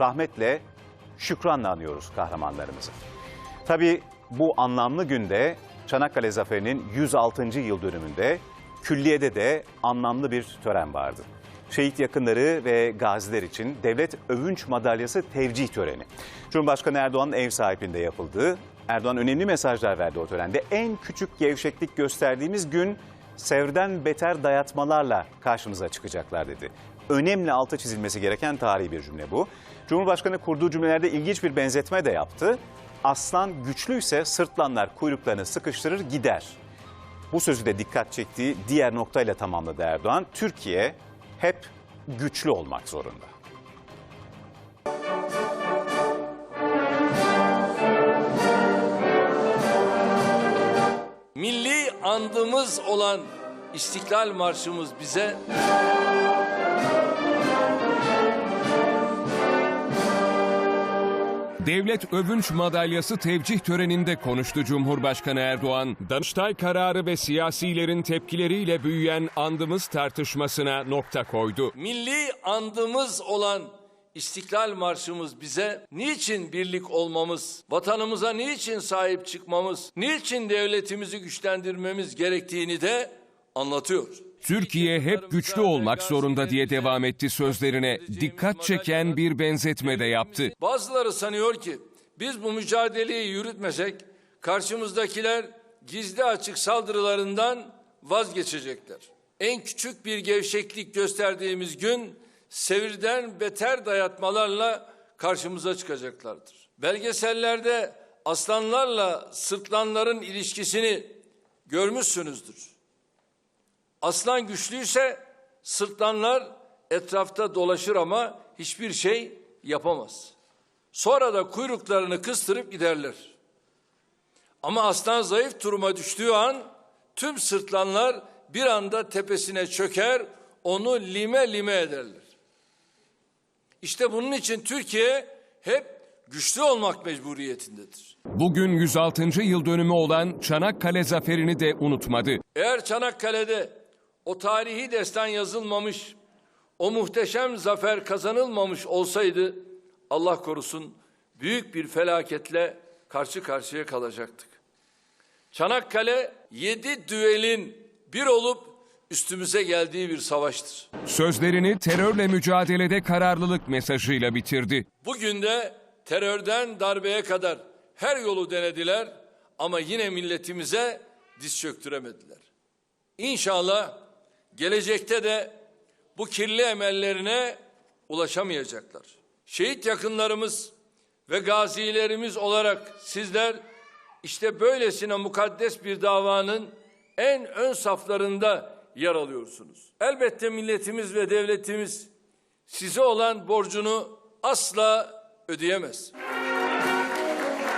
rahmetle, şükranla anıyoruz kahramanlarımızı. Tabii bu anlamlı günde Çanakkale Zaferi'nin 106. yıl dönümünde külliyede de anlamlı bir tören vardı. Şehit yakınları ve gaziler için Devlet Övünç Madalyası tevcih töreni. Cumhurbaşkanı Erdoğan'ın ev sahipliğinde yapıldığı, Erdoğan önemli mesajlar verdi o törende. En küçük gevşeklik gösterdiğimiz gün sevrden beter dayatmalarla karşımıza çıkacaklar dedi. Önemli altı çizilmesi gereken tarihi bir cümle bu. Cumhurbaşkanı kurduğu cümlelerde ilginç bir benzetme de yaptı. Aslan güçlüyse sırtlanlar kuyruklarını sıkıştırır gider. Bu sözü de dikkat çektiği diğer noktayla tamamladı Erdoğan. Türkiye hep güçlü olmak zorunda. Milli andımız olan İstiklal Marşımız bize Devlet Övünç Madalyası tevcih töreninde konuştu Cumhurbaşkanı Erdoğan. Danıştay kararı ve siyasilerin tepkileriyle büyüyen andımız tartışmasına nokta koydu. milli andımız olan İstiklal Marşımız bize niçin birlik olmamız, vatanımıza niçin sahip çıkmamız, niçin devletimizi güçlendirmemiz gerektiğini de anlatıyor. Türkiye hep güçlü olmak zorunda diye devam etti sözlerine. Dikkat çeken bir benzetme de yaptı. Bazıları sanıyor ki biz bu mücadeleyi yürütmesek karşımızdakiler gizli açık saldırılarından vazgeçecekler. En küçük bir gevşeklik gösterdiğimiz gün sevirden beter dayatmalarla karşımıza çıkacaklardır. Belgesellerde aslanlarla sırtlanların ilişkisini görmüşsünüzdür. Aslan güçlüyse sırtlanlar etrafta dolaşır ama hiçbir şey yapamaz. Sonra da kuyruklarını kıstırıp giderler. Ama aslan zayıf duruma düştüğü an tüm sırtlanlar bir anda tepesine çöker, onu lime lime ederler. İşte bunun için Türkiye hep güçlü olmak mecburiyetindedir. Bugün 106. yıl dönümü olan Çanakkale Zaferi'ni de unutmadı. Eğer Çanakkale'de o tarihi destan yazılmamış, o muhteşem zafer kazanılmamış olsaydı Allah korusun büyük bir felaketle karşı karşıya kalacaktık. Çanakkale yedi düelin bir olup üstümüze geldiği bir savaştır. Sözlerini terörle mücadelede kararlılık mesajıyla bitirdi. Bugün de terörden darbeye kadar her yolu denediler ama yine milletimize diz çöktüremediler. İnşallah gelecekte de bu kirli emellerine ulaşamayacaklar. Şehit yakınlarımız ve gazilerimiz olarak sizler işte böylesine mukaddes bir davanın en ön saflarında yer alıyorsunuz. Elbette milletimiz ve devletimiz size olan borcunu asla ödeyemez.